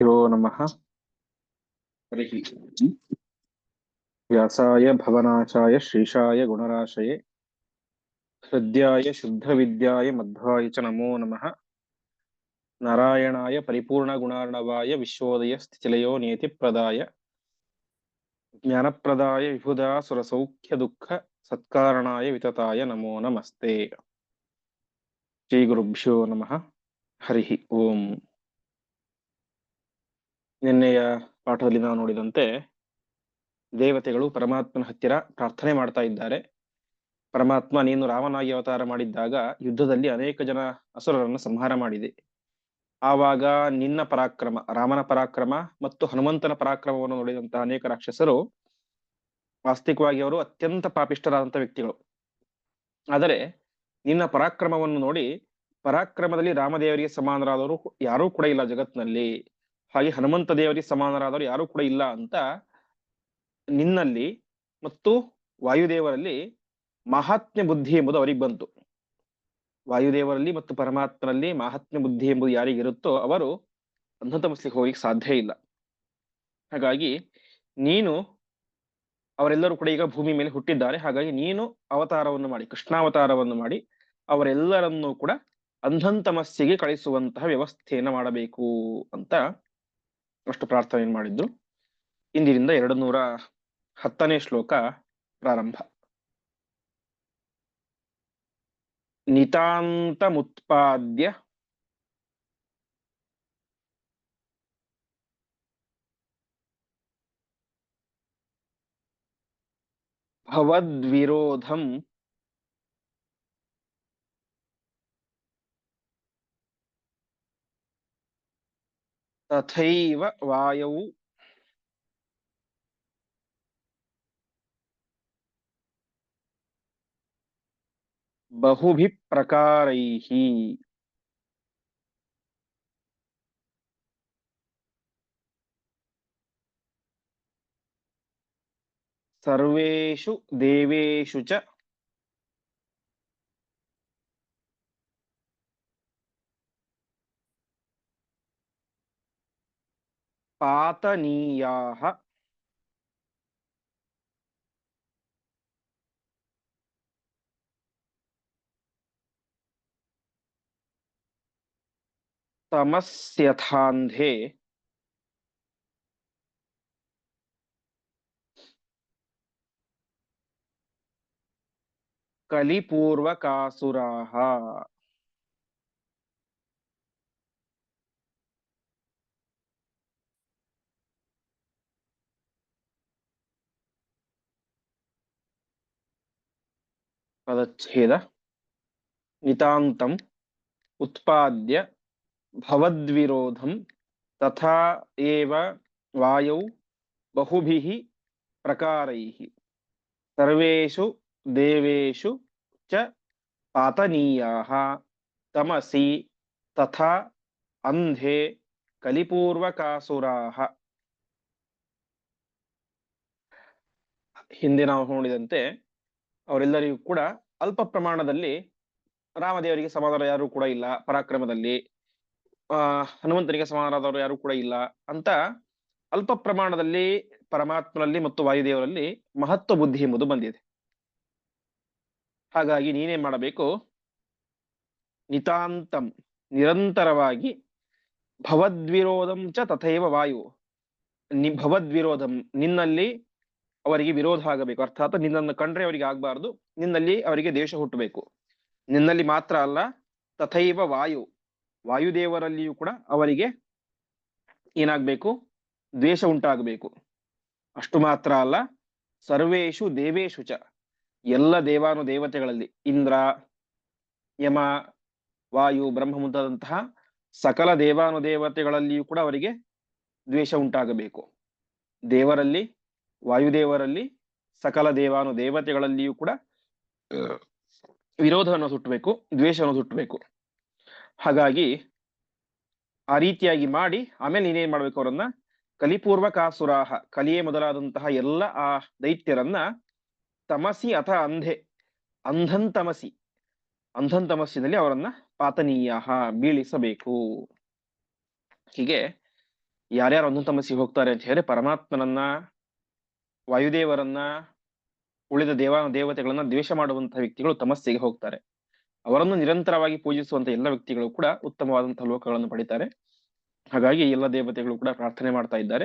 यो नम। व्यासा व्यासाय भवनाशाय गुणराशे गुणराशये शुद्ध विद्याय मध्वाय च नमो नमः। नारायणाय परिपूर्णगुणार्णवाय प्रदाय ज्ञान प्रदाय विभुदा सुरसौख्यदुःख सत्कारणाय वितताय नमो नमस्ते। श्रीगुरुभ्यो नमः। हरि ओम। ನಿನ್ನೆಯ ಪಾಠದಲ್ಲಿ ನಾವು ನೋಡಿದಂತೆ ದೇವತೆಗಳು ಪರಮಾತ್ಮನ ಹತ್ತಿರ ಪ್ರಾರ್ಥನೆ ಮಾಡ್ತಾ ಇದ್ದಾರೆ. ಪರಮಾತ್ಮ, ನೀನು ರಾಮನಾಗಿ ಅವತಾರ ಮಾಡಿದ್ದಾಗ ಯುದ್ಧದಲ್ಲಿ ಅನೇಕ ಜನ ಅಸುರರನ್ನು ಸಂಹಾರ ಮಾಡಿದೆ. ಆವಾಗ ನಿನ್ನ ಪರಾಕ್ರಮ, ರಾಮನ ಪರಾಕ್ರಮ ಮತ್ತು ಹನುಮಂತನ ಪರಾಕ್ರಮವನ್ನು ನೋಡಿದಂತಹ ಅನೇಕ ರಾಕ್ಷಸರು ವಾಸ್ತವಿಕವಾಗಿ ಅವರು ಅತ್ಯಂತ ಪಾಪಿಷ್ಟರಾದಂತಹ ವ್ಯಕ್ತಿಗಳು. ಆದರೆ ನಿನ್ನ ಪರಾಕ್ರಮವನ್ನು ನೋಡಿ ಪರಾಕ್ರಮದಲ್ಲಿ ರಾಮದೇವರಿಗೆ ಸಮಾನರಾದವರು ಯಾರೂ ಕೂಡ ಇಲ್ಲ ಜಗತ್ನಲ್ಲಿ ಹಾಗೆ ಹನುಮಂತ ದೇವರಿಗೆ ಸಮಾನರಾದವರು ಯಾರು ಕೂಡ ಇಲ್ಲ ಅಂತ ನಿನ್ನಲ್ಲಿ ಮತ್ತು ವಾಯುದೇವರಲ್ಲಿ ಮಹಾತ್ಮ್ಯ ಬುದ್ಧಿ ಎಂಬುದು ಅವರಿಗೆ ಬಂತು. ವಾಯುದೇವರಲ್ಲಿ ಮತ್ತು ಪರಮಾತ್ಮನಲ್ಲಿ ಮಹಾತ್ಮ್ಯ ಬುದ್ಧಿ ಎಂಬುದು ಯಾರಿಗಿರುತ್ತೋ ಅವರು ಅಂಧತಮಸ್ಲಿಗೆ ಹೋಗಲಿಕ್ಕೆ ಸಾಧ್ಯ ಇಲ್ಲ. ಹಾಗಾಗಿ ನೀನು ಅವರೆಲ್ಲರೂ ಕೂಡ ಈಗ ಭೂಮಿ ಮೇಲೆ ಹುಟ್ಟಿದ್ದಾರೆ. ಹಾಗಾಗಿ ನೀನು ಅವತಾರವನ್ನು ಮಾಡಿ, ಕೃಷ್ಣಾವತಾರವನ್ನು ಮಾಡಿ ಅವರೆಲ್ಲರನ್ನೂ ಕೂಡ ಅಂಧಂತಮಸ್ಸಿಗೆ ಕಳಿಸುವಂತಹ ವ್ಯವಸ್ಥೆಯನ್ನು ಮಾಡಬೇಕು ಅಂತ ಅಷ್ಟು ಪ್ರಾರ್ಥನೆ ಮಾಡಿದ್ರು ಇಂದಿನಿಂದ ಎರಡು ನೂರ ಹತ್ತನೇ ಶ್ಲೋಕ ಪ್ರಾರಂಭ ನಿತಾಂತಮುತ್ಪಾದ್ಯ ಭವದ್ವಿರೋಧಂ ತಥೈವ ವಾಯೌ ಬಹುಭಿ ಪ್ರಕಾರೈಃ ಸರ್ವೇಷು ದೇವೇಷು ಚ पातनीया। तमस्यथान्धे। कलिपूर्वकासुराः। ಪದಚ್ಛೇದ ನಿತಾಂತಂ ಉತ್ಪಾದ್ಯ ಭವದ್ವಿರೋಧಂ ತಥಾ ಏವ ವಾಯೌ ಬಹುಭಿಃ ಪ್ರಕಾರೈಃ ಸರ್ವೇಷು ದೇವೇಷು ಚ ಪಾತನೀಯಾಃ ತಮಸಿ ತಥಾ ಅಂಧೆ ಕಲಿಪೂರ್ವಕಾಸುರಾಹ ಹಿಂದೆ ನಾವು ನೋಡಿದಂತೆ ಅವರೆಲ್ಲರಿಗೂ ಕೂಡ ಅಲ್ಪ ಪ್ರಮಾಣದಲ್ಲಿ ರಾಮದೇವರಿಗೆ ಸಮಾಧಾನ ಯಾರು ಕೂಡ ಇಲ್ಲ, ಪರಾಕ್ರಮದಲ್ಲಿ. ಆ ಹನುಮಂತನಿಗೆ ಸಮಾನರಾದವರು ಯಾರು ಕೂಡ ಇಲ್ಲ ಅಂತ ಅಲ್ಪ ಪ್ರಮಾಣದಲ್ಲಿ ಪರಮಾತ್ಮನಲ್ಲಿ ಮತ್ತು ವಾಯುದೇವರಲ್ಲಿ ಮಹತ್ವ ಬುದ್ಧಿ ಎಂಬುದು ಬಂದಿದೆ. ಹಾಗಾಗಿ ನೀನೇ ಮಾಡಬೇಕು? ನಿತಾಂತಂ, ನಿರಂತರವಾಗಿ ಭವದ್ವಿರೋಧಂ ಚ ತಥೈವ ವಾಯು. ನಿ, ಭವದ್ವಿರೋಧಂ ನಿನ್ನಲ್ಲಿ ಅವರಿಗೆ ವಿರೋಧ ಆಗಬೇಕು. ಅರ್ಥಾತ್ ನಿನ್ನನ್ನು ಕಂಡ್ರೆ ಅವರಿಗೆ ಆಗಬಾರ್ದು. ನಿನ್ನಲ್ಲಿ ಅವರಿಗೆ ದೇಶ ಹುಟ್ಟಬೇಕು. ನಿನ್ನಲ್ಲಿ ಮಾತ್ರ ಅಲ್ಲ, ತಥೈವ ವಾಯು. ವಾಯುದೇವರಲ್ಲಿಯೂ ಕೂಡ ಅವರಿಗೆ ಏನಾಗಬೇಕು? ದ್ವೇಷ ಉಂಟಾಗಬೇಕು. ಅಷ್ಟು ಮಾತ್ರ ಅಲ್ಲ ಸರ್ವೇಶು ದೇವೇಶು ಚ. ಎಲ್ಲ ದೇವಾನು ದೇವತೆಗಳಲ್ಲಿ ಇಂದ್ರ, ಯಮ, ವಾಯು, ಬ್ರಹ್ಮ ಮುಂತಾದಂತಹ ಸಕಲ ದೇವಾನು ದೇವತೆಗಳಲ್ಲಿಯೂ ಕೂಡ ಅವರಿಗೆ ದ್ವೇಷ ಉಂಟಾಗಬೇಕು. ದೇವರಲ್ಲಿ ವಾಯುದೇವರಲ್ಲಿ ಸಕಲ ದೇವಾನು ದೇವತೆಗಳಲ್ಲಿಯೂ ಕೂಡ ವಿರೋಧವನ್ನು ಸುಟ್ಟಬೇಕು, ದ್ವೇಷವನ್ನು ಸುಟ್ಟಬೇಕು. ಹಾಗಾಗಿ ಆ ರೀತಿಯಾಗಿ ಮಾಡಿ, ಆಮೇಲೆ ನೀನೇನ್ ಮಾಡ್ಬೇಕು ಅವರನ್ನ? ಕಲಿಪೂರ್ವಕಾಸುರಾಹ ಕಲಿಯೇ ಮೊದಲಾದಂತಹ ಎಲ್ಲ ಆ ದೈತ್ಯರನ್ನ ತಮಸಿ ಅಥ ಅಂಧೆ, ಅಂಧನ್ ತಮಸಿ, ಅಂಧನ್ ತಮಸ್ಸಿನಲ್ಲಿ ಅವರನ್ನ ಪಾತನೀಯ ಬೀಳಿಸಬೇಕು. ಹೀಗೆ ಯಾರ್ಯಾರು ಅಂಧನ್ ತಮಸ್ಸಿಗೆ ಹೋಗ್ತಾರೆ ಅಂತ ಹೇಳಿದ್ರೆ ಪರಮಾತ್ಮನನ್ನ ವಾಯುದೇವರನ್ನ ಉಳಿದ ದೇವ ದೇವತೆಗಳನ್ನ ದ್ವೇಷ ಮಾಡುವಂತಹ ವ್ಯಕ್ತಿಗಳು ತಮಸ್ಸೆಗೆ ಹೋಗ್ತಾರೆ. ಅವರನ್ನು ನಿರಂತರವಾಗಿ ಪೂಜಿಸುವಂತ ಎಲ್ಲ ವ್ಯಕ್ತಿಗಳು ಕೂಡ ಉತ್ತಮವಾದಂತಹ ಲೋಕಗಳನ್ನು ಪಡಿತಾರೆ. ಹಾಗಾಗಿ ಎಲ್ಲ ದೇವತೆಗಳು ಕೂಡ ಪ್ರಾರ್ಥನೆ ಮಾಡ್ತಾ ಇದ್ದಾರೆ.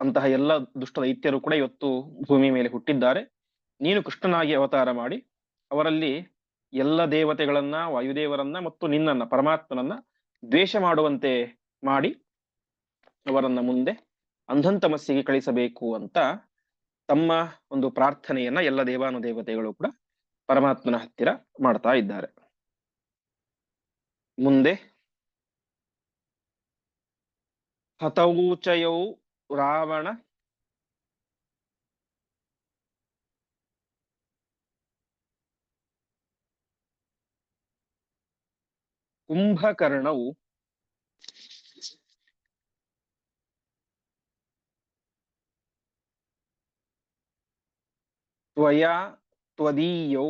ಅಂತಹ ಎಲ್ಲ ದುಷ್ಟ ದೈತ್ಯರು ಕೂಡ ಇವತ್ತು ಭೂಮಿ ಮೇಲೆ ಹುಟ್ಟಿದ್ದಾರೆ. ನೀನು ಕೃಷ್ಣನಾಗಿ ಅವತಾರ ಮಾಡಿ, ಅವರಲ್ಲಿ ಎಲ್ಲ ದೇವತೆಗಳನ್ನ, ವಾಯುದೇವರನ್ನ ಮತ್ತು ನಿನ್ನನ್ನ ಪರಮಾತ್ಮನನ್ನ ದ್ವೇಷ ಮಾಡುವಂತೆ ಮಾಡಿ ಅವರನ್ನ ಮುಂದೆ ಅಂಧಂತಮಸ್ಸಿಗೆ ಕಳಿಸಬೇಕು ಅಂತ ತಮ್ಮ ಒಂದು ಪ್ರಾರ್ಥನೆಯನ್ನ ಎಲ್ಲ ದೇವಾನು ದೇವತೆಗಳು ಕೂಡ ಪರಮಾತ್ಮನ ಹತ್ತಿರ ಮಾಡ್ತಾ ಇದ್ದಾರೆ. ಮುಂದೆ ಹತೌಚಯೌ ರಾವಣ ಕುಂಭಕರ್ಣವು ತ್ವಯಾ ತ್ವದೀಯೌ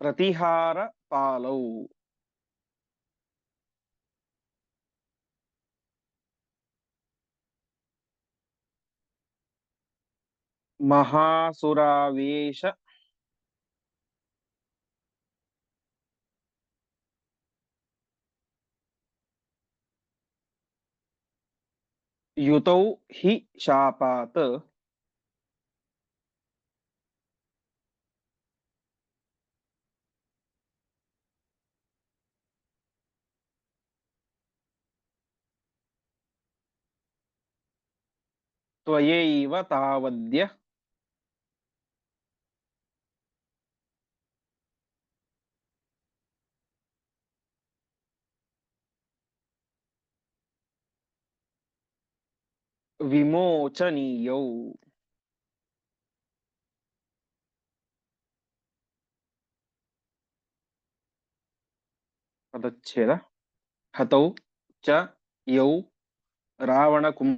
ಪ್ರತಿಹಾರ ಪಾಲೌ ಮಹಾಸುರಾವೇಶ ಯುತೌ ಹಿ ಶಾಪಾತ್ ತ್ವಯೈವ ತಾವದ್ಯ ವಿಮೋಚನೀಯೌ ಪದಚ್ಛೇದ ಹತೌ ಚ ಯೌ ರಾವಣ ಕುಂ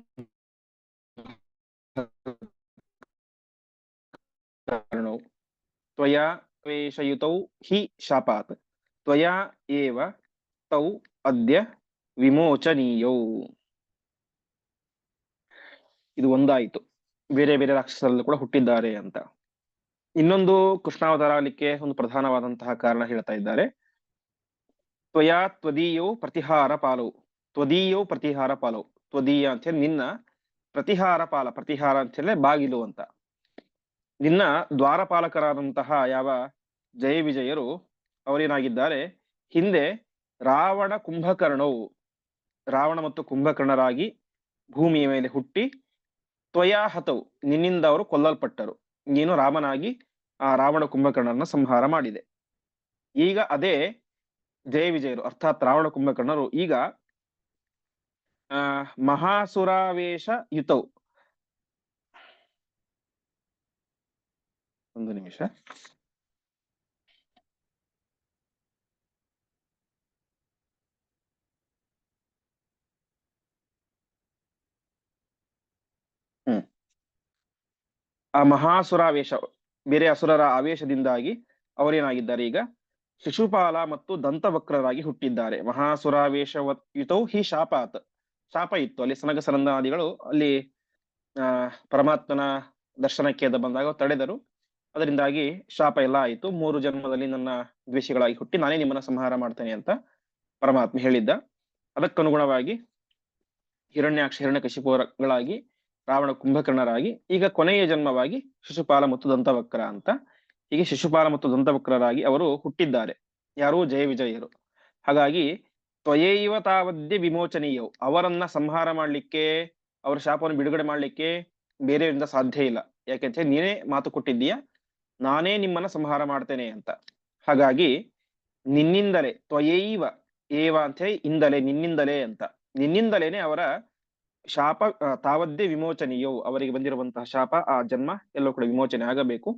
ಕರ್ಣೌ ತ್ವಯಾ ವೇಷಯುತೌ ಹಿ ಶಾಪಾತ್ ತ್ವಯಾ ಏವ ತೌ ಅದ್ಯ ವಿಮೋಚನೀಯೌ ಇದು ಒಂದಾಯಿತು. ಬೇರೆ ಬೇರೆ ರಾಕ್ಷಸರಲ್ಲೂ ಕೂಡ ಹುಟ್ಟಿದ್ದಾರೆ ಅಂತ. ಇನ್ನೊಂದು ಕೃಷ್ಣಾವತಾರ ಆಗಲಿಕ್ಕೆ ಒಂದು ಪ್ರಧಾನವಾದಂತಹ ಕಾರಣ ಹೇಳ್ತಾ ಇದ್ದಾರೆ. ತ್ವಯಾ ತ್ವದೀಯೋ ಪ್ರತಿಹಾರ ಪಾಲವು ತ್ವದೀಯೋ ಪ್ರತಿಹಾರ ಪಾಲವು ತ್ವದೀಯ ಅಂತ ಹೇಳಿ ನಿನ್ನ, ಪ್ರತಿಹಾರ ಪಾಲ, ಪ್ರತಿಹಾರ ಅಂತ ಹೇಳಿ ಬಾಗಿಲು ಅಂತ. ನಿನ್ನ ದ್ವಾರಪಾಲಕರಾದಂತಹ ಯಾವ ಜಯ ವಿಜಯರು ಅವರೇನಾಗಿದ್ದಾರೆ? ಹಿಂದೆ ರಾವಣ ಕುಂಭಕರ್ಣವು, ರಾವಣ ಮತ್ತು ಕುಂಭಕರ್ಣರಾಗಿ ಭೂಮಿಯ ಮೇಲೆ ಹುಟ್ಟಿ ತ್ವಯಾ ಹತವು ನಿನ್ನಿಂದ ಅವರು ಕೊಲ್ಲಲ್ಪಟ್ಟರು. ನೀನು ರಾಮನಾಗಿ ಆ ರಾವಣ ಕುಂಭಕರ್ಣರನ್ನ ಸಂಹಾರ ಮಾಡಿದೆ. ಈಗ ಅದೇ ಜಯ ವಿಜಯರು, ಅರ್ಥಾತ್ ರಾವಣ ಕುಂಭಕರ್ಣರು ಈಗ, ಆ, ಮಹಾಸುರಾವೇಶ ಯುತವು ಒಂದು ನಿಮಿಷ ಹ್ಮ್ ಆ ಮಹಾಸುರಾವೇಶ, ಬೇರೆ ಅಸುರರ ಆವೇಶದಿಂದಾಗಿ ಅವರೇನಾಗಿದ್ದಾರೆ ಈಗ? ಶಿಶುಪಾಲ ಮತ್ತು ದಂತವಕ್ರರಾಗಿ ಹುಟ್ಟಿದ್ದಾರೆ. ಮಹಾಸುರಾವೇಶ ಯುತೌ ಹಿ ಶಾಪಾತ್. ಶಾಪ ಇತ್ತು. ಅಲ್ಲಿ ಸನಗ ಸನಂದಾದಿಗಳು ಅಲ್ಲಿ, ಆ, ಪರಮಾತ್ಮನ ದರ್ಶನಕ್ಕೆ ಬಂದಾಗ ತಡೆದರು. ಅದರಿಂದಾಗಿ ಶಾಪ ಎಲ್ಲ ಆಯಿತು. ಮೂರು ಜನ್ಮದಲ್ಲಿ ನನ್ನ ದ್ವೇಷಿಗಳಾಗಿ ಹುಟ್ಟಿ ನಾನೇ ನಿಮ್ಮನ್ನ ಸಂಹಾರ ಮಾಡ್ತೇನೆ ಅಂತ ಪರಮಾತ್ಮ ಹೇಳಿದ್ದ. ಅದಕ್ಕನುಗುಣವಾಗಿ ಹಿರಣ್ಯಾಕ್ಷ, ಹಿರಣ್ಯಕಶಿಪುರಗಳಾಗಿ ರಾವಣ ಕುಂಭಕರ್ಣರಾಗಿ, ಈಗ ಕೊನೆಯ ಜನ್ಮವಾಗಿ ಶಿಶುಪಾಲ ಮತ್ತು ದಂತವಕ್ರ ಅಂತ. ಹೀಗೆ ಶಿಶುಪಾಲ ಮತ್ತು ದಂತವಕ್ರರಾಗಿ ಅವರು ಹುಟ್ಟಿದ್ದಾರೆ. ಯಾರು? ಜಯ ವಿಜಯರು. ಹಾಗಾಗಿ ತ್ವಯೈವ ತಾವದ್ಯ ವಿಮೋಚನೀಯವು. ಅವರನ್ನ ಸಂಹಾರ ಮಾಡ್ಲಿಕ್ಕೆ, ಅವರ ಶಾಪವನ್ನು ಬಿಡುಗಡೆ ಮಾಡ್ಲಿಕ್ಕೆ ಬೇರೆಯವರಿಂದ ಸಾಧ್ಯ ಇಲ್ಲ. ಯಾಕೆಂತ ನೀನೇ ಮಾತು ಕೊಟ್ಟಿದ್ದೀಯ? ನಾನೇ ನಿಮ್ಮನ್ನ ಸಂಹಾರ ಮಾಡ್ತೇನೆ ಅಂತ. ಹಾಗಾಗಿ ನಿನ್ನಿಂದಲೇ, ತ್ವಯೈವ ಏವ ಅಂತ ಹೇಳಿ ಇಂದಲೇ ನಿನ್ನಿಂದಲೇ ಅಂತ. ನಿನ್ನಿಂದಲೇನೆ ಅವರ ಶಾಪ ತಾವದ್ದೇ ವಿಮೋಚನೆಯೋ ಅವರಿಗೆ ಬಂದಿರುವಂತಹ ಶಾಪ, ಆ ಜನ್ಮ ಎಲ್ಲೋ ಕೂಡ ವಿಮೋಚನೆ ಆಗಬೇಕು.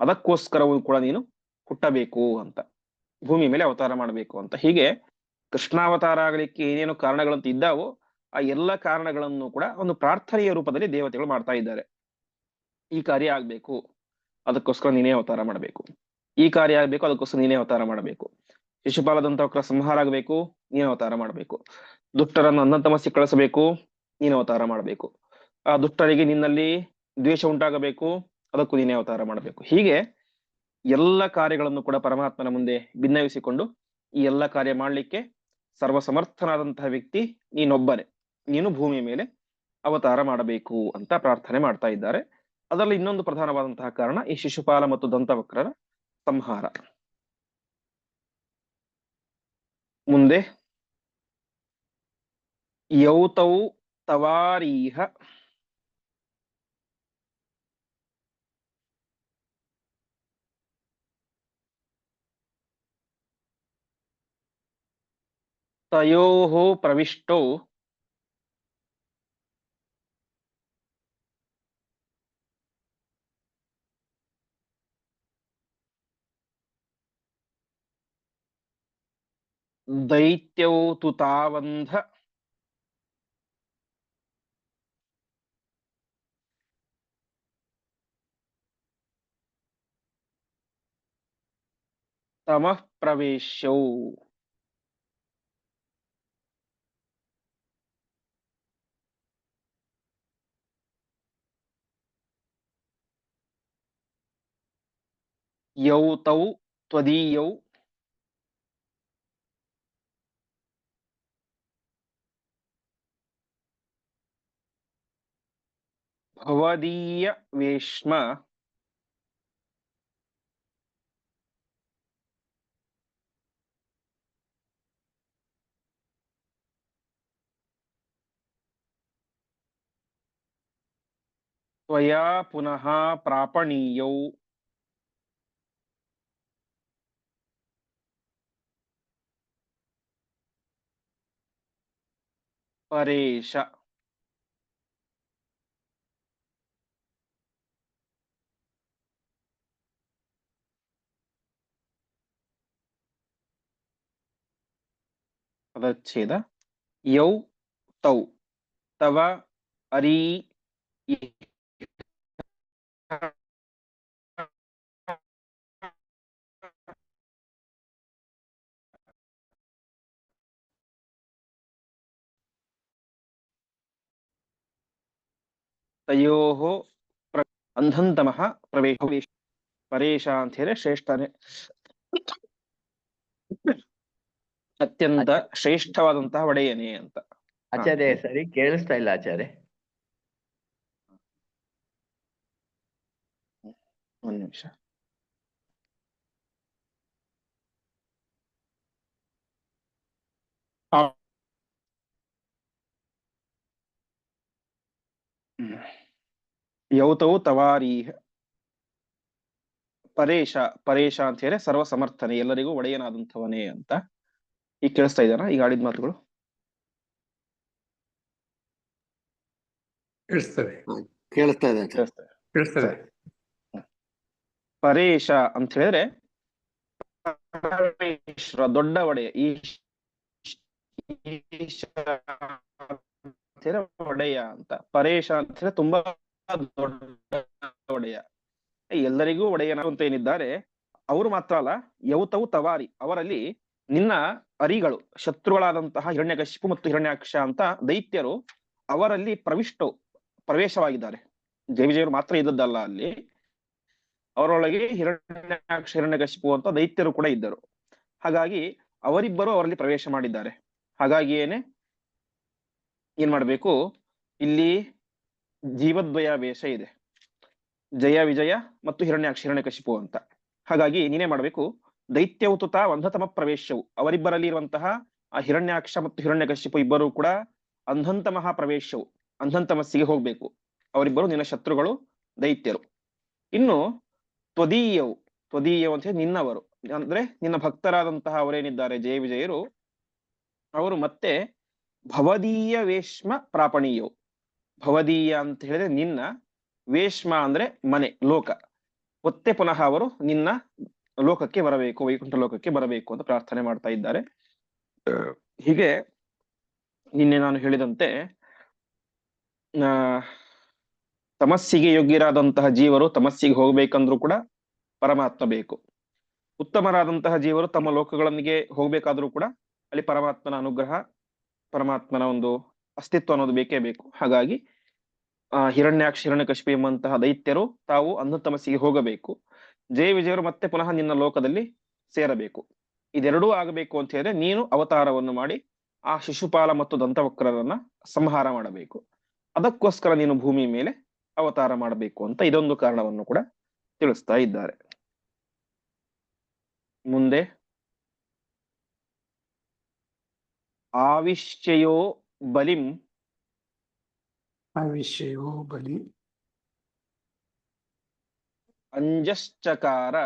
ಅದಕ್ಕೋಸ್ಕರವೂ ಕೂಡ ನೀನು ಹುಟ್ಟಬೇಕು ಅಂತ. ಭೂಮಿ ಮೇಲೆ ಅವತಾರ ಮಾಡಬೇಕು ಅಂತ. ಹೀಗೆ ಕೃಷ್ಣಾವತಾರ ಆಗಲಿಕ್ಕೆ ಏನೇನು ಕಾರಣಗಳಂತ ಇದ್ದಾವೋ, ಆ ಎಲ್ಲ ಕಾರಣಗಳನ್ನು ಕೂಡ ಒಂದು ಪ್ರಾರ್ಥನೆಯ ರೂಪದಲ್ಲಿ ದೇವತೆಗಳು ಮಾಡ್ತಾ ಇದ್ದಾರೆ. ಈ ಕಾರ್ಯ ಆಗ್ಬೇಕು. ಅದಕ್ಕೋಸ್ಕರ ನೀನೇ ಅವತಾರ ಮಾಡಬೇಕು. ಈ ಕಾರ್ಯ ಆಗ್ಬೇಕು, ಅದಕ್ಕೋಸ್ಕರ ನೀನೇ ಅವತಾರ ಮಾಡಬೇಕು. ಶಿಶುಪಾಲದಂತವಕ್ರ ಸಂಹಾರ ಆಗಬೇಕು, ನೀನೇ ಅವತಾರ ಮಾಡಬೇಕು. ದುಷ್ಟರನ್ನು ಅನ್ನಂತಮಸ್ಸಿ ಕಳಿಸಬೇಕು. ನೀನು ಅವತಾರ ಮಾಡಬೇಕು. ಆ ದುಷ್ಟರಿಗೆ ನಿನ್ನಲ್ಲಿ ದ್ವೇಷ ಉಂಟಾಗಬೇಕು. ಅದಕ್ಕೂ ನೀನೇ ಅವತಾರ ಮಾಡಬೇಕು. ಹೀಗೆ ಎಲ್ಲ ಕಾರ್ಯಗಳನ್ನು ಕೂಡ ಪರಮಾತ್ಮನ ಮುಂದೆ ಭಿನ್ನವಿಸಿಕೊಂಡು ಈ ಎಲ್ಲ ಕಾರ್ಯ ಮಾಡ್ಲಿಕ್ಕೆ ಸರ್ವಸಮರ್ಥನಾದಂತಹ ವ್ಯಕ್ತಿ ನೀನೊಬ್ಬನೇ. ನೀನು ಭೂಮಿಯ ಮೇಲೆ ಅವತಾರ ಮಾಡಬೇಕು ಅಂತ ಪ್ರಾರ್ಥನೆ ಮಾಡ್ತಾ ಇದ್ದಾರೆ. ಅದರಲ್ಲಿ ಇನ್ನೊಂದು ಪ್ರಧಾನವಾದಂತಹ ಕಾರಣ ಈ ಶಿಶುಪಾಲ ಮತ್ತು ದಂತವಕ್ರರ ಸಂಹಾರ. ಮುಂದೆ, ಯೌತೌ ತವಾರೀಹ ತಯೋಃ ಪ್ರವಿಷ್ಟೌ ದೈತ್ಯೌ ತು तमः प्रवेश्यौ यौ तौ त्वदीयौ भवदीयवेश्म ತ್ವಯಾ ಪುನಃ ಪ್ರಾಪಣೀಯೌ ಪರೇಶ ಪದಚ್ಛೇದ ಯೌ ತೌ ತವ ಅರೀ ತಯೋಃ ಪ್ರ ಅಂಧಂತಮಃ ಪ್ರವೇಶ ಪರೇಶ ಅಂತ ಹೇಳಿ ಶ್ರೇಷ್ಠನೇ ಅತ್ಯಂತ ಶ್ರೇಷ್ಠವಾದಂತಹ ಒಡೆಯನೇ ಅಂತ. ಆಚಾರ್ಯ ಸರಿ ಕೇಳಿಸ್ತಾ ಇಲ್ಲ ಆಚಾರ್ಯ. ಒಂದು ನಿಮಿಷ. ಯೌತೌ ತವಾರಿ ಪರೇಶ ಪರೇಶ ಅಂತ ಹೇಳಿ ಸರ್ವ ಸಮರ್ಥನೆ ಎಲ್ಲರಿಗೂ ಒಡೆಯನಾದಂಥವನೇ ಅಂತ ಈಗ ಕೇಳಿಸ್ತಾ ಇದ್ದಾನ ಈಗ ಆಡಿದ ಮಾತುಗಳು? ಕೇಳಿಸ್ತದೆ. ಕೇಳಿಸ್ತಾ ಇದೆ ಕೇಳಿಸ್ತಾ ಇದೆ. ಕೇಳಿಸ್ತದೆ. ಪರೇಶ ಅಂತ ಹೇಳಿದ್ರೆ ಪರಮೇಶ್ವರ ದೊಡ್ಡ ಒಡೆಯ ಈಶ್ ಒಡೆಯ ಅಂತ. ಪರೇಶ ಅಂತ ಹೇಳಿದ್ರೆ ತುಂಬಾ ಒಡೆಯ ಎಲ್ಲರಿಗೂ ಒಡೆಯನ ಅಂತ ಏನಿದ್ದಾರೆ, ಅವರು ಮಾತ್ರ ಅಲ್ಲ, ಯೌತವು ತವಾರಿ, ಅವರಲ್ಲಿ ನಿನ್ನ ಅರಿಗಳು, ಶತ್ರುಗಳಾದಂತಹ ಹಿರಣ್ಯಕಶಿಪು ಮತ್ತು ಹಿರಣ್ಯಾಕ್ಷ ಅಂತ ದೈತ್ಯರು ಅವರಲ್ಲಿ ಪ್ರವಿಷ್ಟು, ಪ್ರವೇಶವಾಗಿದ್ದಾರೆ. ಜಯವಿಜಯರು ಮಾತ್ರ ಇದ್ದದ್ದಲ್ಲ ಅಲ್ಲಿ. ಅವರೊಳಗೆ ಹಿರಣ್ಯಾಕ್ಷ ಹಿರಣ್ಯಕಶಿಪು ಅಂತ ದೈತ್ಯರು ಕೂಡ ಇದ್ದರು. ಹಾಗಾಗಿ ಅವರಿಬ್ಬರು ಅವರಲ್ಲಿ ಪ್ರವೇಶ ಮಾಡಿದ್ದಾರೆ. ಹಾಗಾಗಿ ಹಾಗಾಗಿಯೇನೆ ಏನ್ ಮಾಡ್ಬೇಕು? ಇಲ್ಲಿ ಜೀವದ್ವಯ ವೇಷ ಇದೆ. ಜಯ ವಿಜಯ ಮತ್ತು ಹಿರಣ್ಯಾಕ್ಷ ಹಿರಣ್ಯಕಶಿಪು ಅಂತ. ಹಾಗಾಗಿ ನೀನೇ ಮಾಡ್ಬೇಕು. ದೈತ್ಯವುತುತ ಅಂಧತಮ ಪ್ರವೇಶವು. ಅವರಿಬ್ಬರಲ್ಲಿ ಇರುವಂತಹ ಆ ಹಿರಣ್ಯಾಕ್ಷ ಮತ್ತು ಹಿರಣ್ಯಕಶಿಪು ಇಬ್ಬರು ಕೂಡ ಅಂಧಂತಮಃ ಪ್ರವೇಶವು ಅಂಧಂತಮಸ್ಸಿಗೆ ಹೋಗ್ಬೇಕು. ಅವರಿಬ್ಬರು ನಿನ್ನ ಶತ್ರುಗಳು, ದೈತ್ಯರು. ಇನ್ನು ತ್ವದೀಯವು. ತ್ವದೀಯವು ಅಂತ ಹೇಳಿ ನಿನ್ನವರು. ಅಂದ್ರೆ ನಿನ್ನ ಭಕ್ತರಾದಂತಹ ಅವರೇನಿದ್ದಾರೆ? ಜಯ ವಿಜಯರು. ಅವರು ಮತ್ತೆ ಭವದೀಯ ವೇಷ್ಮ ಪ್ರಾಪಣೀಯವು. ಭವದೀಯ ಅಂತ ಹೇಳಿದ್ರೆ ನಿನ್ನ ವೇಶ್ಮ ಅಂದ್ರೆ ಮನೆ ಲೋಕ. ಮತ್ತೆ ಪುನಃ ಅವರು ನಿನ್ನ ಲೋಕಕ್ಕೆ ಬರಬೇಕು ವೈಕುಂಠ ಲೋಕಕ್ಕೆ ಬರಬೇಕು ಅಂತ ಪ್ರಾರ್ಥನೆ ಮಾಡ್ತಾ ಇದ್ದಾರೆ. ಹೀಗೆ ನಿನ್ನೆ ನಾನು ಹೇಳಿದಂತೆ ಆ ತಮಸ್ಸಿಗೆ ಯೋಗ್ಯರಾದಂತಹ ಜೀವರು ತಮಸ್ಸಿಗೆ ಹೋಗ್ಬೇಕಂದ್ರೂ ಕೂಡ ಪರಮಾತ್ಮ ಬೇಕು. ಉತ್ತಮರಾದಂತಹ ಜೀವರು ತಮ್ಮ ಲೋಕಗಳೊಂದಿಗೆ ಹೋಗ್ಬೇಕಾದ್ರೂ ಕೂಡ ಅಲ್ಲಿ ಪರಮಾತ್ಮನ ಅನುಗ್ರಹ ಪರಮಾತ್ಮನ ಒಂದು ಅಸ್ತಿತ್ವ ಅನ್ನೋದು ಬೇಕೇ ಬೇಕು. ಹಾಗಾಗಿ ಹಿರಣ್ಯಾಕ್ಷ ಹಿರಣ್ಯಕಶಿಪಿ ಎಂಬಂತಹ ದೈತ್ಯರು ತಾವು ಅಂಧತಮಸ್ಸಿಗೆ ಹೋಗಬೇಕು. ಜಯ ವಿಜಯರು ಮತ್ತೆ ಪುನಃ ನಿನ್ನ ಲೋಕದಲ್ಲಿ ಸೇರಬೇಕು. ಇದೆರಡೂ ಆಗಬೇಕು ಅಂತ ಹೇಳಿದ್ರೆ ನೀನು ಅವತಾರವನ್ನು ಮಾಡಿ ಆ ಶಿಶುಪಾಲ ಮತ್ತು ದಂತವಕ್ರರನ್ನ ಸಂಹಾರ ಮಾಡಬೇಕು. ಅದಕ್ಕೋಸ್ಕರ ನೀನು ಭೂಮಿ ಮೇಲೆ ಅವತಾರ ಮಾಡಬೇಕು ಅಂತ ಇದೊಂದು ಕಾರಣವನ್ನು ಕೂಡ ತಿಳಿಸ್ತಾ ಇದ್ದಾರೆ. ಮುಂದೆ. ಆವಿಶ್ಚಯೋ ಬಲಿಂ ಅವಿಷಯೋ ಬಲಿ ಅಂಜಶ್ಚಕಾರ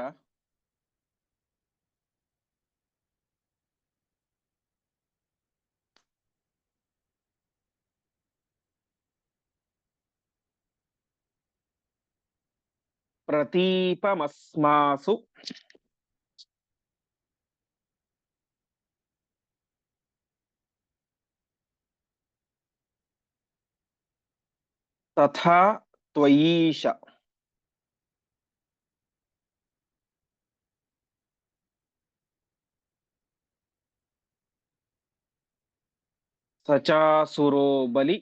ಪ್ರತೀಪಮಸ್ಮಾಸು ತಥಾ ತ್ವಯೀಶ ಸಚಾಸುರೋ ಬಲಿ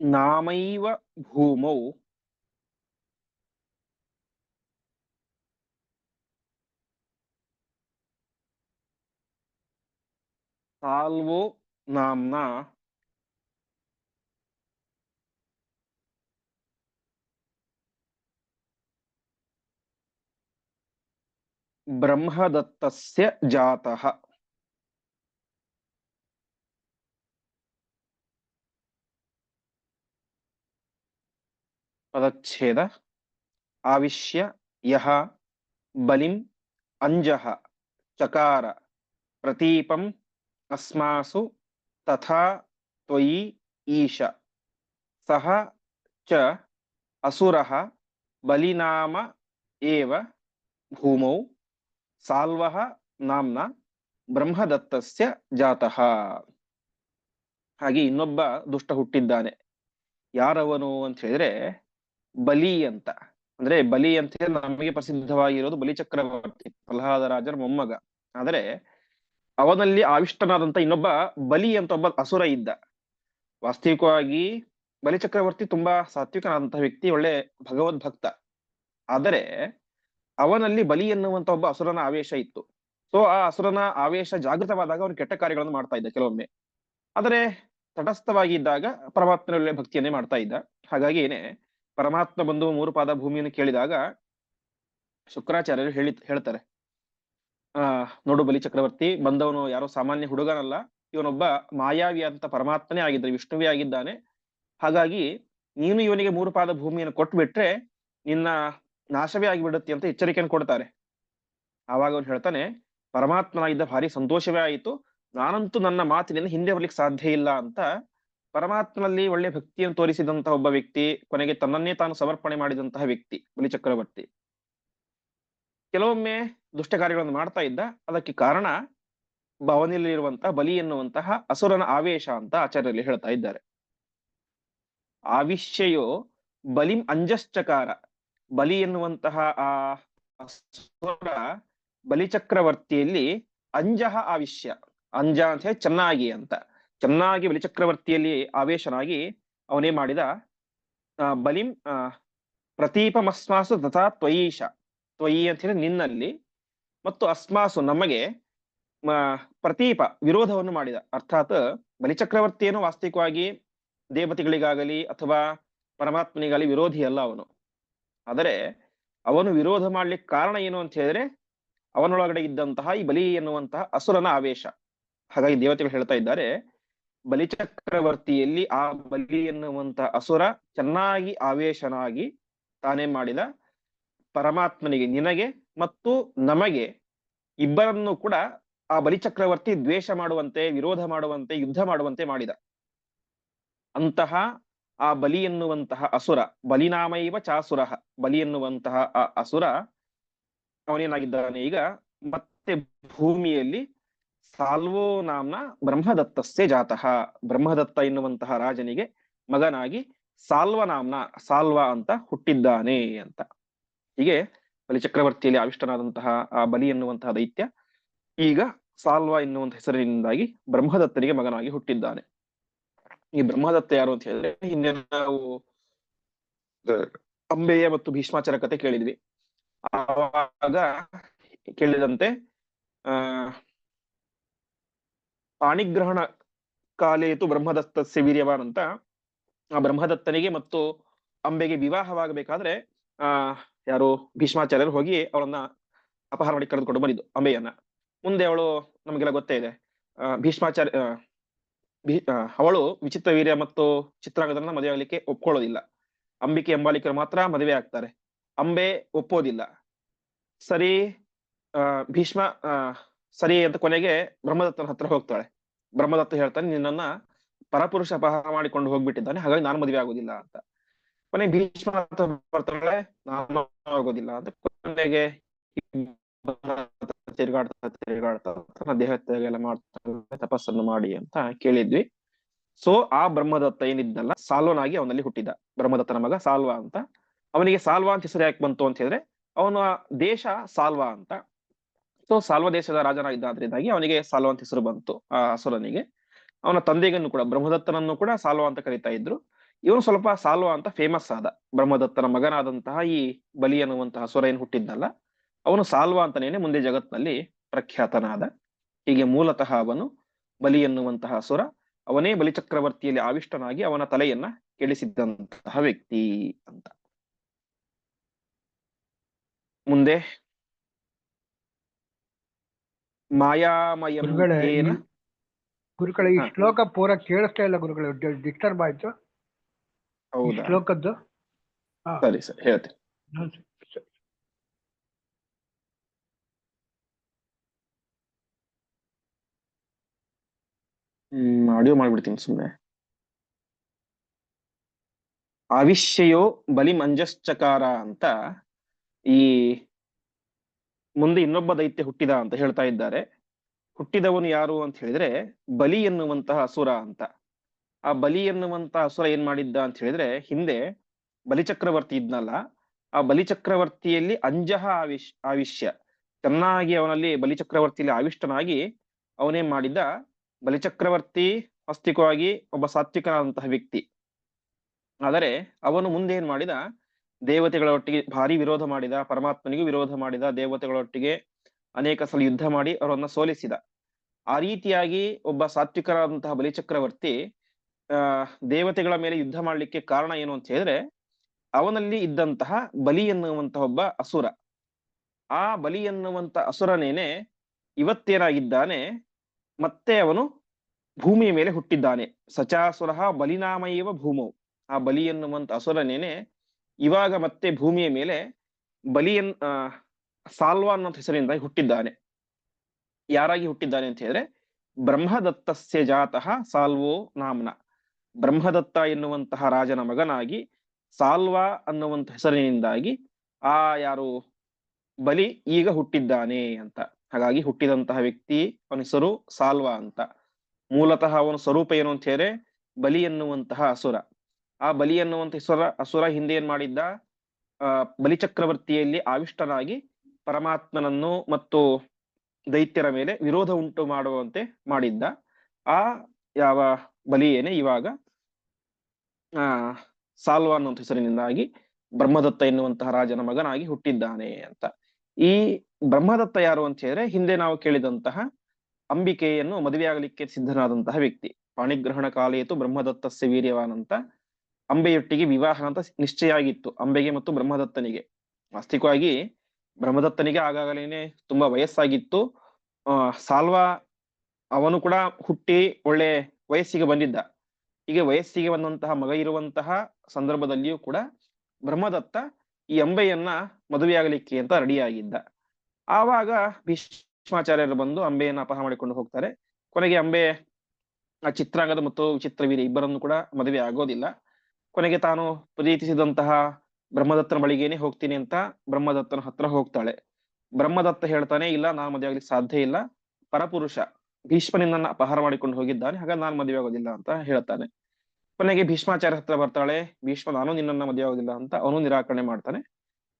ನಾಮೈವ ಭೂಮೌ ಸಾಲ್ವೋ ನಾಮ್ನ ಬ್ರಹ್ಮದತ್ತಸ್ಯ ಜಾತಃ ಪದಚ್ಛೇದ ಆವಿಶ್ಯ ಯಹ ಬಲಿಂ ಅಂಜಃ ಚಕಾರ ಪ್ರತೀಪಂ ಅಸ್ಮಾಸು ತಥಾ ತ್ವಯಿ ಈಶ ಸಹ ಚ ಅಸುರಃ ಬಲಿನಾಮ ಏವ ಭೂಮೌ ಸಾಲ್ವಃ ನಾಮ್ನ ಬ್ರಹ್ಮದತ್ತಸ್ಯ ಜಾತಃ ಹಾಗೆ ಇನ್ನೊಬ್ಬ ದುಷ್ಟ ಹುಟ್ಟಿದ್ದಾನೆ. ಯಾರವನು ಅಂತ ಹೇಳಿದ್ರೆ ಬಲಿ ಅಂತ. ಅಂದ್ರೆ ಬಲಿ ಅಂತ ನಮಗೆ ಪ್ರಸಿದ್ಧವಾಗಿರೋದು ಬಲಿಚಕ್ರವರ್ತಿ ಪ್ರಹ್ಲಾದ ರಾಜರ ಮೊಮ್ಮಗ. ಆದರೆ ಅವನಲ್ಲಿ ಆವಿಷ್ಟನಾದಂತ ಇನ್ನೊಬ್ಬ ಬಲಿ ಅಂತ ಒಬ್ಬ ಅಸುರ ಇದ್ದ. ವಾಸ್ತವಿಕವಾಗಿ ಬಲಿ ಚಕ್ರವರ್ತಿ ತುಂಬಾ ಸಾತ್ವಿಕನಾದಂತಹ ವ್ಯಕ್ತಿ, ಒಳ್ಳೆ ಭಗವದ್ ಭಕ್ತ. ಆದರೆ ಅವನಲ್ಲಿ ಬಲಿ ಎನ್ನುವಂತ ಒಬ್ಬ ಅಸುರನ ಆವೇಶ ಇತ್ತು. ಸೊ ಆ ಅಸುರನ ಆವೇಶ ಜಾಗೃತವಾದಾಗ ಅವನು ಕೆಟ್ಟ ಕಾರ್ಯಗಳನ್ನು ಮಾಡ್ತಾ ಇದ್ದ ಕೆಲವೊಮ್ಮೆ. ಆದರೆ ತಟಸ್ಥವಾಗಿ ಇದ್ದಾಗ ಪರಮಾತ್ಮನ ಒಳ್ಳೆ ಭಕ್ತಿಯನ್ನೇ ಮಾಡ್ತಾ ಇದ್ದ. ಹಾಗಾಗಿ ಏನೇ ಪರಮಾತ್ಮ ಬಂದು ಮೂರು ಪಾದ ಭೂಮಿಯನ್ನು ಕೇಳಿದಾಗ ಶುಕ್ರಾಚಾರ್ಯರು ಹೇಳಿ ಹೇಳ್ತಾರೆ. ನೋಡು ಬಲಿ ಚಕ್ರವರ್ತಿ, ಬಂದವನು ಯಾರೋ ಸಾಮಾನ್ಯ ಹುಡುಗನಲ್ಲ, ಇವನೊಬ್ಬ ಮಾಯಾವಿ ಅಂತ ಪರಮಾತ್ಮನೇ ಆಗಿದ್ದಾನೆ ವಿಷ್ಣುವೇ ಆಗಿದ್ದಾನೆ. ಹಾಗಾಗಿ ನೀನು ಇವನಿಗೆ ಮೂರು ಪಾದ ಭೂಮಿಯನ್ನು ಕೊಟ್ಬಿಟ್ರೆ ನಿನ್ನ ನಾಶವೇ ಆಗಿಬಿಡುತ್ತೆ ಅಂತ ಎಚ್ಚರಿಕೆಯನ್ನು ಕೊಡ್ತಾರೆ. ಆವಾಗ ಅವನು ಹೇಳ್ತಾನೆ, ಪರಮಾತ್ಮನಾಗಿದ್ದ ಭಾರಿ ಸಂತೋಷವೇ ಆಯಿತು, ನಾನಂತೂ ನನ್ನ ಮಾತಿನಿಂದ ಹಿಂದೆ ಬರ್ಲಿಕ್ಕೆ ಸಾಧ್ಯ ಇಲ್ಲ ಅಂತ ಪರಮಾತ್ಮನಲ್ಲಿ ಒಳ್ಳೆ ಭಕ್ತಿಯನ್ನು ತೋರಿಸಿದಂತಹ ಒಬ್ಬ ವ್ಯಕ್ತಿ, ಕೊನೆಗೆ ತನ್ನನ್ನೇ ತಾನು ಸಮರ್ಪಣೆ ಮಾಡಿದಂತಹ ವ್ಯಕ್ತಿ, ಬಲಿ ಚಕ್ರವರ್ತಿ. ಕೆಲವೊಮ್ಮೆ ದುಷ್ಟ ಕಾರ್ಯಗಳನ್ನು ಮಾಡ್ತಾ ಇದ್ದ, ಅದಕ್ಕೆ ಕಾರಣ ಅವನಲ್ಲಿರುವಂತಹ ಬಲಿ ಎನ್ನುವಂತಹ ಅಸುರನ ಆವೇಶ ಅಂತ ಆಚಾರ್ಯರಲ್ಲಿ ಹೇಳ್ತಾ ಇದ್ದಾರೆ. ಆವಿಶ್ಯಯೋ ಬಲಿಂ ಅಂಜಶ್ಚಕಾರ, ಬಲಿ ಎನ್ನುವಂತಹ ಆ ಅಸುರ ಬಲಿಚಕ್ರವರ್ತಿಯಲ್ಲಿ ಅಂಜಹ ಆವಿಷ್ಯ, ಅಂಜ ಅಂತ ಹೇಳಿ ಚೆನ್ನಾಗಿ ಅಂತ, ಚೆನ್ನಾಗಿ ಬಲಿಚಕ್ರವರ್ತಿಯಲ್ಲಿ ಆವೇಶನಾಗಿ ಅವನೇ ಮಾಡಿದ ಬಲಿಂ, ಆ, ಪ್ರತೀಪಮಸ್ಮಾಸು ತಥಾ ತ್ವಯೀಶ. ತ್ವಯಿ ಅಂತ ಹೇಳಿ ನಿನ್ನಲ್ಲಿ ಮತ್ತು ಅಸ್ಮಾಸು ನಮಗೆ ಪ್ರತೀಪ ವಿರೋಧವನ್ನು ಮಾಡಿದ. ಅರ್ಥಾತ್ ಬಲಿಚಕ್ರವರ್ತಿಯನ್ನು ವಾಸ್ತವಿಕವಾಗಿ ದೇವತೆಗಳಿಗಾಗಲಿ ಅಥವಾ ಪರಮಾತ್ಮನಿಗಾಗಲಿ ವಿರೋಧಿ ಅಲ್ಲ ಅವನು. ಆದರೆ ಅವನು ವಿರೋಧ ಮಾಡ್ಲಿಕ್ಕೆ ಕಾರಣ ಏನು ಅಂತ ಹೇಳಿದ್ರೆ ಅವನೊಳಗಡೆ ಇದ್ದಂತಹ ಈ ಬಲಿ ಎನ್ನುವಂತಹ ಅಸುರನ ಆವೇಶ. ಹಾಗಾಗಿ ದೇವತೆಗಳು ಹೇಳ್ತಾ ಇದ್ದಾರೆ, ಬಲಿಚಕ್ರವರ್ತಿಯಲ್ಲಿ ಆ ಬಲಿ ಎನ್ನುವಂತಹ ಅಸುರ ಚೆನ್ನಾಗಿ ಆವೇಶನಾಗಿ ತಾನೇ ಮಾಡಿದ ಪರಮಾತ್ಮನಿಗೆ ನಿನಗೆ ಮತ್ತು ನಮಗೆ ಇಬ್ಬರನ್ನು ಕೂಡ ಆ ಬಲಿಚಕ್ರವರ್ತಿ ದ್ವೇಷ ಮಾಡುವಂತೆ, ವಿರೋಧ ಮಾಡುವಂತೆ, ಯುದ್ಧ ಮಾಡುವಂತೆ ಮಾಡಿದ. ಅಂತಹ ಆ ಬಲಿ ಎನ್ನುವಂತಹ ಅಸುರ, ಬಲಿನಾಮೈವ ಚಾಸುರ, ಬಲಿ ಎನ್ನುವಂತಹ ಆ ಅಸುರ ಅವನೇನಾಗಿದ್ದಾನೆ ಈಗ? ಮತ್ತೆ ಭೂಮಿಯಲ್ಲಿ ಸಾಲ್ವೋ ನಾಮ್ನ ಬ್ರಹ್ಮದತ್ತಸ್ಯ ಜಾತಃ. ಬ್ರಹ್ಮದತ್ತ ಎನ್ನುವಂತಹ ರಾಜನಿಗೆ ಮಗನಾಗಿ ಸಾಲ್ವ ನಾಮ್ನ ಸಾಲ್ವ ಅಂತ ಹುಟ್ಟಿದ್ದಾನೆ ಅಂತ. ಹೀಗೆ ಬಲಿ ಚಕ್ರವರ್ತಿಯಲ್ಲಿ ಆವಿಷ್ಟನಾದಂತಹ ಆ ಬಲಿ ಎನ್ನುವಂತಹ ದೈತ್ಯ ಈಗ ಸಾಲ್ವ ಎನ್ನುವಂತಹ ಹೆಸರಿನಿಂದಾಗಿ ಬ್ರಹ್ಮದತ್ತನಿಗೆ ಮಗನಾಗಿ ಹುಟ್ಟಿದ್ದಾನೆ. ಈ ಬ್ರಹ್ಮದತ್ತ ಯಾರು ಅಂತ ಹೇಳಿದ್ರೆ ಹಿಂದೆ ನಾವು ಅಂಬೆಯ ಮತ್ತು ಭೀಷ್ಮಾಚಾರ ಕತೆ ಕೇಳಿದ್ವಿ. ಆವಾಗ ಕೇಳಿದಂತೆ, ಆ, ಪಾಣಿಗ್ರಹಣ ಕಾಲೇತು ಬ್ರಹ್ಮದತ್ತ ವೀರ್ಯವಾನ್ ಅಂತ ಆ ಬ್ರಹ್ಮದತ್ತನಿಗೆ ಮತ್ತು ಅಂಬೆಗೆ ವಿವಾಹವಾಗಬೇಕಾದ್ರೆ, ಆ ಯಾರು ಭೀಷ್ಮಾಚಾರ್ಯರು ಹೋಗಿ ಅವಳನ್ನ ಅಪಹಾರ ಮಾಡಿ ಕರೆದುಕೊಂಡು ಬಂದಿದ್ದು, ಅಂಬೆಯನ್ನ. ಮುಂದೆ ಅವಳು ನಮಗೆಲ್ಲ ಗೊತ್ತೇ ಇದೆ. ಭೀಷ್ಮಾಚಾರ್ಯ ಅವಳು ವಿಚಿತ್ರ ವೀರ್ಯ ಮತ್ತು ಚಿತ್ರಾಂಗದನ್ನ ಮದುವೆ ಆಗ್ಲಿಕ್ಕೆ ಒಪ್ಕೊಳ್ಳೋದಿಲ್ಲ. ಅಂಬಿಕೆ ಎಂಬಾಲಿಕರು ಮಾತ್ರ ಮದುವೆ ಆಗ್ತಾರೆ. ಅಂಬೆ ಒಪ್ಪೋದಿಲ್ಲ. ಸರಿ ಭೀಷ್ಮ ಸರಿ ಅಂತ ಕೊನೆಗೆ ಬ್ರಹ್ಮದತ್ತನ ಹತ್ರ ಹೋಗ್ತಾಳೆ. ಬ್ರಹ್ಮದತ್ತ ಹೇಳ್ತಾನೆ, ನಿನ್ನನ್ನ ಪರಪುರುಷ ಅಪಹಾರ ಮಾಡಿಕೊಂಡು ಹೋಗ್ಬಿಟ್ಟಿದ್ದಾನೆ, ಹಾಗಾಗಿ ನಾನು ಮದುವೆ ಆಗೋದಿಲ್ಲ ಅಂತ. ಕೊನೆಗೆ ಭೀಷ್ಮ ಬರ್ತಾಳೆ ಆಗೋದಿಲ್ಲ. ಅಂತ ಕೊನೆಗೆ ತಿರುಗಾಡ್ತಾ ತಿರುಗಾಡ್ತಾ ತನ್ನ ದೇಹತ್ಯಾಗ ಎಲ್ಲ ಮಾಡ್ತಾ ತಪಸ್ಸನ್ನು ಮಾಡಿ ಅಂತ ಕೇಳಿದ್ವಿ. ಸೊ ಆ ಬ್ರಹ್ಮದತ್ತ ಏನಿದ್ನಲ್ಲ ಸಾಲ್ವನಾಗಿ ಅವನಲ್ಲಿ ಹುಟ್ಟಿದ ಬ್ರಹ್ಮದತ್ತನ ಮಗ ಸಾಲ್ವ ಅಂತ. ಅವನಿಗೆ ಸಾಲ್ವ ಅಂತ ಹೆಸರು ಯಾಕೆ ಬಂತು ಅಂತ ಹೇಳಿದ್ರೆ, ಅವನ ದೇಶ ಸಾಲ್ವ ಅಂತ. ಸೊ ಸಾಲ್ವ ದೇಶದ ರಾಜನಾಗಿದ್ದಾದ್ರಿಂದಾಗಿ ಅವನಿಗೆ ಸಾಲ್ವ ಅಂತ ಹೆಸರು ಬಂತು ಆ ಅಸುರನಿಗೆ. ಅವನ ತಂದೆಗನ್ನು ಕೂಡ, ಬ್ರಹ್ಮದತ್ತನನ್ನು ಕೂಡ ಸಾಲ್ವ ಅಂತ ಕರೀತಾ ಇದ್ರು. ಇವನು ಸ್ವಲ್ಪ ಸಾಲ್ವ ಅಂತ ಫೇಮಸ್ ಆದ. ಬ್ರಹ್ಮದತ್ತನ ಮಗನಾದಂತಹ ಈ ಬಲಿ ಅನ್ನುವಂತಹ ಸುರ ಏನ್ ಹುಟ್ಟಿದ್ದಲ್ಲ ಅವನು ಸಾಲ್ವ ಅಂತನೇನೆ ಮುಂದೆ ಜಗತ್ನಲ್ಲಿ ಪ್ರಖ್ಯಾತನಾದ. ಹೀಗೆ ಮೂಲತಃ ಅವನು ಬಲಿ ಎನ್ನುವಂತಹ ಸುರ ಅವನೇ ಬಲಿಚಕ್ರವರ್ತಿಯಲ್ಲಿ ಆವಿಷ್ಟನಾಗಿ ಅವನ ತಲೆಯನ್ನ ಕೆಡಿಸಿದ್ದಂತಹ ವ್ಯಕ್ತಿ ಅಂತ. ಮುಂದೆ ಮಾಯಾಮಯ ಗುರುಗಳ ಈ. ಶ್ಲೋಕ ಪೂರ ಕೇಳಿಸ್ತಾ ಇಲ್ಲ ಗುರುಗಳು ಡಿಸ್ಟರ್ಬ್ ಆಯ್ತು ಶ್ಲೋಕದ್ದು? ಸರಿ ಸರಿ ಹೇಳ್ತೀನಿ. ಹ್ಮ್, ಆಡಿಯೋ ಮಾಡ್ಬಿಡ್ತೀನಿ ಸುಮ್ಮನೆ ಆವಿಷ್ಯಯೋ ಬಲಿ ಮಂಜಶ್ಚಕಾರ ಅಂತ ಈ ಮುಂದೆ ಇನ್ನೊಬ್ಬ ದೈತ್ಯ ಹುಟ್ಟಿದ ಅಂತ ಹೇಳ್ತಾ ಇದ್ದಾರೆ. ಹುಟ್ಟಿದವನು ಯಾರು ಅಂತ ಹೇಳಿದ್ರೆ ಬಲಿ ಎನ್ನುವಂತಹ ಅಸುರ ಅಂತ. ಆ ಬಲಿ ಎನ್ನುವಂತ ಅಸುರ ಏನ್ ಮಾಡಿದ್ದ ಅಂತ ಹೇಳಿದ್ರೆ, ಹಿಂದೆ ಬಲಿಚಕ್ರವರ್ತಿ ಇದ್ನಲ್ಲ, ಆ ಬಲಿಚಕ್ರವರ್ತಿಯಲ್ಲಿ ಅಂಜಹ ಆವಿಶ್ ಆವಿಷ್ಯ ಚೆನ್ನಾಗಿ ಅವನಲ್ಲಿ ಬಲಿಚಕ್ರವರ್ತಿಯಲ್ಲಿ ಆವಿಷ್ಟನಾಗಿ ಅವನೇನ್ ಮಾಡಿದ್ದ ಬಲಿಚಕ್ರವರ್ತಿ ಅಸ್ತಿಕವಾಗಿ ಒಬ್ಬ ಸಾತ್ವಿಕನಾದಂತಹ ವ್ಯಕ್ತಿ. ಆದರೆ ಅವನು ಮುಂದೆ ಏನ್ ಮಾಡಿದ ದೇವತೆಗಳ ಒಟ್ಟಿಗೆ ಭಾರಿ ವಿರೋಧ ಮಾಡಿದ, ಪರಮಾತ್ಮನಿಗೂ ವಿರೋಧ ಮಾಡಿದ, ದೇವತೆಗಳೊಟ್ಟಿಗೆ ಅನೇಕ ಸಲ ಯುದ್ಧ ಮಾಡಿ ಅವರನ್ನ ಸೋಲಿಸಿದ. ಆ ರೀತಿಯಾಗಿ ಒಬ್ಬ ಸಾತ್ವಿಕರಾದಂತಹ ಬಲಿಚಕ್ರವರ್ತಿ ದೇವತೆಗಳ ಮೇಲೆ ಯುದ್ಧ ಮಾಡ್ಲಿಕ್ಕೆ ಕಾರಣ ಏನು ಅಂತ ಹೇಳಿದ್ರೆ, ಅವನಲ್ಲಿ ಇದ್ದಂತಹ ಬಲಿ ಎನ್ನುವಂತಹ ಒಬ್ಬ ಅಸುರ. ಆ ಬಲಿ ಎನ್ನುವಂತ ಅಸುರನೇನೆ ಇವತ್ತೇನಾಗಿದ್ದಾನೆ, ಮತ್ತೆ ಅವನು ಭೂಮಿಯ ಮೇಲೆ ಹುಟ್ಟಿದ್ದಾನೆ. ಸಚಾಸುರ ಬಲಿನಾಮಯವ ಭೂಮವು ಆ ಬಲಿ ಎನ್ನುವಂತ ಅಸುರನೇನೆ ಇವಾಗ ಮತ್ತೆ ಭೂಮಿಯ ಮೇಲೆ ಬಲಿಯನ್ ಸಾಲ್ವ ಅನ್ನೋ ಹೆಸರಿಂದ ಹುಟ್ಟಿದ್ದಾನೆ. ಯಾರಾಗಿ ಹುಟ್ಟಿದ್ದಾನೆ ಅಂತ ಹೇಳಿದ್ರೆ, ಬ್ರಹ್ಮದತ್ತಸ್ಯ ಜಾತಃ ಸಾಲ್ವೋ ನಾಮ್ನ. ಬ್ರಹ್ಮದತ್ತ ಎನ್ನುವಂತಹ ರಾಜನ ಮಗನಾಗಿ, ಸಾಲ್ವಾ ಅನ್ನುವಂತ ಹೆಸರಿನಿಂದಾಗಿ ಆ ಯಾರು ಬಲಿ ಈಗ ಹುಟ್ಟಿದ್ದಾನೆ ಅಂತ. ಹಾಗಾಗಿ ಹುಟ್ಟಿದಂತಹ ವ್ಯಕ್ತಿ ಅವನ ಹೆಸರು ಸಾಲ್ವಾ ಅಂತ. ಮೂಲತಃ ಅವನ ಸ್ವರೂಪ ಏನು ಅಂತ ಹೇಳಿ ಬಲಿ ಎನ್ನುವಂತಹ ಅಸುರ. ಆ ಬಲಿ ಎನ್ನುವಂತ ಹೆಸರ ಅಸುರ ಹಿಂದೆ ಏನ್ ಮಾಡಿದ್ದ? ಆ ಬಲಿಚಕ್ರವರ್ತಿಯಲ್ಲಿ ಆವಿಷ್ಟನಾಗಿ ಪರಮಾತ್ಮನನ್ನು ಮತ್ತು ದೈತ್ಯರ ಮೇಲೆ ವಿರೋಧ ಉಂಟು ಮಾಡುವಂತೆ ಮಾಡಿದ್ದ. ಆ ಯಾವ ಬಲಿಯೇನೆ ಇವಾಗ ಆ ಸಾಲ್ವ ಅನ್ನುವಂಥ ಹೆಸರಿನಿಂದಾಗಿ ಬ್ರಹ್ಮದತ್ತ ಎನ್ನುವಂತಹ ರಾಜನ ಮಗನಾಗಿ ಹುಟ್ಟಿದ್ದಾನೆ ಅಂತ. ಈ ಬ್ರಹ್ಮದತ್ತ ಯಾರು ಅಂತ ಹೇಳಿದ್ರೆ ಹಿಂದೆ ನಾವು ಕೇಳಿದಂತಹ ಅಂಬಿಕೆಯನ್ನು ಮದುವೆಯಾಗಲಿಕ್ಕೆ ಸಿದ್ಧನಾದಂತಹ ವ್ಯಕ್ತಿ. ಪಾಣಿಗ್ರಹಣ ಕಾಲೇತು ಬ್ರಹ್ಮದತ್ತಸ್ಯ ವೀರ್ಯವಾನಂತ ಅಂಬೆಯೊಟ್ಟಿಗೆ ವಿವಾಹ ಅಂತ ನಿಶ್ಚಯ ಆಗಿತ್ತು ಅಂಬೆಗೆ ಮತ್ತು ಬ್ರಹ್ಮದತ್ತನಿಗೆ. ವಾಸ್ತವಿಕವಾಗಿ ಬ್ರಹ್ಮದತ್ತನಿಗೆ ಆಗಾಗಲೇನೆ ತುಂಬಾ ವಯಸ್ಸಾಗಿತ್ತು. ಸಾಲ್ವ ಅವನು ಕೂಡ ಹುಟ್ಟಿ ಒಳ್ಳೆ ವಯಸ್ಸಿಗೆ ಬಂದಿದ್ದ. ಹೀಗೆ ವಯಸ್ಸಿಗೆ ಬಂದಂತಹ ಮಗ ಇರುವಂತಹ ಸಂದರ್ಭದಲ್ಲಿಯೂ ಕೂಡ ಬ್ರಹ್ಮದತ್ತ ಈ ಅಂಬೆಯನ್ನ ಮದುವೆಯಾಗಲಿಕ್ಕೆ ಅಂತ ರೆಡಿಯಾಗಿದ್ದ. ಆವಾಗ ಭೀಷ್ಮಾಚಾರ್ಯರು ಬಂದು ಅಂಬೆಯನ್ನ ಅಪಹ ಮಾಡಿಕೊಂಡು ಹೋಗ್ತಾರೆ. ಕೊನೆಗೆ ಅಂಬೆ ಆ ಚಿತ್ರಾಂಗದ ಮತ್ತು ವಿಚಿತ್ರವೀರ್ಯ ಇಬ್ಬರನ್ನು ಕೂಡ ಮದುವೆ ಆಗೋದಿಲ್ಲ. ಕೊನೆಗೆ ತಾನು ಪ್ರೀತಿಸಿದಂತಹ ಬ್ರಹ್ಮದತ್ತನ ಬಳಿಗೇನೆ ಹೋಗ್ತೀನಿ ಅಂತ ಬ್ರಹ್ಮದತ್ತನ ಹತ್ರ ಹೋಗ್ತಾಳೆ. ಬ್ರಹ್ಮದತ್ತ ಹೇಳ್ತಾನೆ, ಇಲ್ಲ, ನಾನು ಮದುವೆ ಆಗ್ಲಿಕ್ಕೆ ಸಾಧ್ಯ ಇಲ್ಲ. ಪರಪುರುಷ. ಭೀಷ್ಮ ನಿನ್ನನ್ನ ಅಪಹಾರ ಮಾಡಿಕೊಂಡು ಹೋಗಿದ್ದಾನೆ. ಹಾಗಾಗಿ ನಾನು ಮದುವೆ ಆಗೋದಿಲ್ಲ ಅಂತ ಹೇಳ್ತಾನೆ. ಕೊನೆಗೆ ಭೀಷ್ಮಾಚಾರ್ಯ ಹತ್ರ ಬರ್ತಾಳೆ. ಭೀಷ್ಮ, ನಾನು ನಿನ್ನನ್ನ ಮದುವೆ ಆಗೋದಿಲ್ಲ ಅಂತ ಅವನು ನಿರಾಕರಣೆ ಮಾಡ್ತಾನೆ.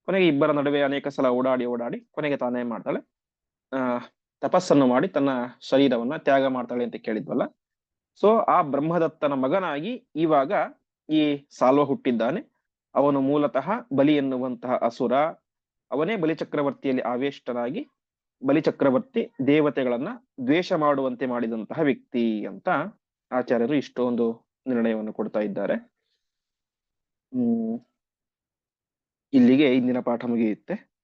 ಕೊನೆಗೆ ಇಬ್ಬರ ನಡುವೆ ಅನೇಕ ಸಲ ಓಡಾಡಿ ಓಡಾಡಿ ಕೊನೆಗೆ ತಾನೇ ಮಾಡ್ತಾಳೆ. ಆ, ತಪಸ್ಸನ್ನು ಮಾಡಿ ತನ್ನ ಶರೀರವನ್ನ ತ್ಯಾಗ ಮಾಡ್ತಾಳೆ ಅಂತ ಕೇಳಿದ್ವಲ್ಲ. ಸೊ, ಆ ಬ್ರಹ್ಮದತ್ತನ ಮಗನಾಗಿ ಇವಾಗ ಈ ಸಾಲ್ವ ಹುಟ್ಟಿದ್ದಾನೆ. ಅವನು ಮೂಲತಃ ಬಲಿ ಎನ್ನುವಂತಹ ಅಸುರ. ಅವನೇ ಬಲಿಚಕ್ರವರ್ತಿಯಲ್ಲಿ ಆವೇಷ್ಟನಾಗಿ ಬಲಿಚಕ್ರವರ್ತಿ ದೇವತೆಗಳನ್ನ ದ್ವೇಷ ಮಾಡುವಂತೆ ಮಾಡಿದಂತಹ ವ್ಯಕ್ತಿ ಅಂತ ಆಚಾರ್ಯರು ಇಷ್ಟೊಂದು ನಿರ್ಣಯವನ್ನು ಕೊಡ್ತಾ ಇದ್ದಾರೆ. ಹ್ಮ್. ಇಲ್ಲಿಗೆ ಇಂದಿನ ಪಾಠ ಮುಗಿಯುತ್ತೆ.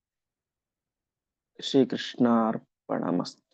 ಶ್ರೀಕೃಷ್ಣಾರ್ಪಣಮಸ್ತು.